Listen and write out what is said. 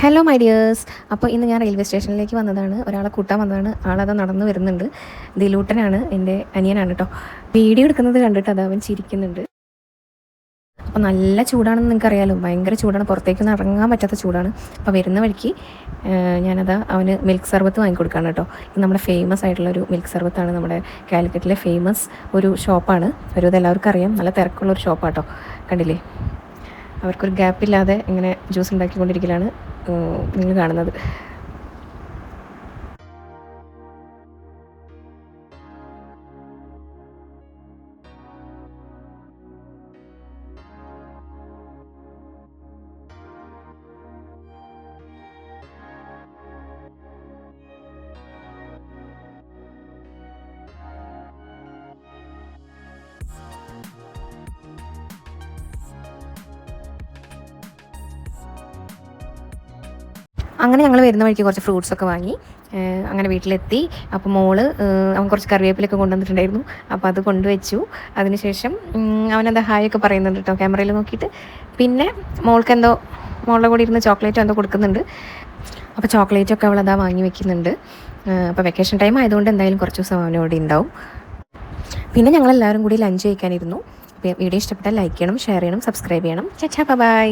Hello my dears അപ്പോൾ ഇന്ന് ഞാൻ റെയിൽവേ സ്റ്റേഷനിലേക്ക് വന്നതാണ്. ഒരാളെ കൂട്ടാൻ വന്നതാണ്. ആളത് നടന്നു വരുന്നുണ്ട്. ദിലൂട്ടനാണ് എന്റെ അനിയനാണ് കേട്ടോ വീഡിയോ എടുക്കുന്നത് കണ്ടിട്ട് അത് അവൻ ചിരിക്കുന്നുണ്ട്. അപ്പോൾ നല്ല ചൂടാണെന്ന് നിങ്ങൾക്ക് അറിയാലോ ഭയങ്കര ചൂടാണ്. പുറത്തേക്കൊന്നും ഇറങ്ങാൻ പറ്റാത്ത ചൂടാണ്. അപ്പോൾ വരുന്ന വഴിക്ക് ഞാനത് അവന് മിൽക്ക് സർബത്ത് വാങ്ങിക്കൊടുക്കുകയാണ് കേട്ടോ ഇത് നമ്മുടെ ഫേമസ് ആയിട്ടുള്ള ഒരു മിൽക്ക് സർബത്താണ്. നമ്മുടെ കാലിക്കറ്റിലെ ഫേമസ് ഒരു ഷോപ്പാണ്. ഒരു ഇതെല്ലാവർക്കും അറിയാം. നല്ല തിരക്കുള്ള ഒരു ഷോപ്പാട്ടോ കണ്ടില്ലേ? അവർക്കൊരു ഗ്യാപ്പില്ലാതെ ഇങ്ങനെ ജ്യൂസ് ഉണ്ടാക്കിക്കൊണ്ടിരിക്കലാണ്. നിങ്ങൾ കാണുന്നത്. അങ്ങനെ ഞങ്ങൾ വരുന്ന വഴിക്ക് കുറച്ച് ഫ്രൂട്ട്സ് ഒക്കെ വാങ്ങി അങ്ങനെ വീട്ടിലെത്തി. അപ്പോൾ മോൾ അവൻ കുറച്ച് കറിവേപ്പിലൊക്കെ കൊണ്ടുവന്നിട്ടുണ്ടായിരുന്നു. അപ്പോൾ അത് കൊണ്ടുവച്ചു. അതിനുശേഷം അവനെന്താ ഹായ് ഒക്കെ പറയുന്നുണ്ട് കേട്ടോ ക്യാമറയിൽ നോക്കിയിട്ട്. പിന്നെ മോൾക്ക് എന്തോ മോളുടെ കൂടെ ഇരുന്ന് ചോക്ലേറ്റ് എന്തോ കൊടുക്കുന്നുണ്ട്. അപ്പോൾ ചോക്ലേറ്റ് ഒക്കെ അവൾ അതാ വാങ്ങി വെക്കുന്നുണ്ട്. അപ്പോൾ വെക്കേഷൻ ടൈം ആയതുകൊണ്ട് എന്തായാലും കുറച്ച് ദിവസം അവനോട് ഉണ്ടാവും. പിന്നെ ഞങ്ങളെല്ലാവരും കൂടി ലഞ്ച് കഴിക്കാനിരുന്നു. വീഡിയോ ഇഷ്ടപ്പെട്ടാൽ ലൈക്ക് ചെയ്യണം ഷെയർ ചെയ്യണം സബ്സ്ക്രൈബ് ചെയ്യണം. ചച്ചാ ബൈ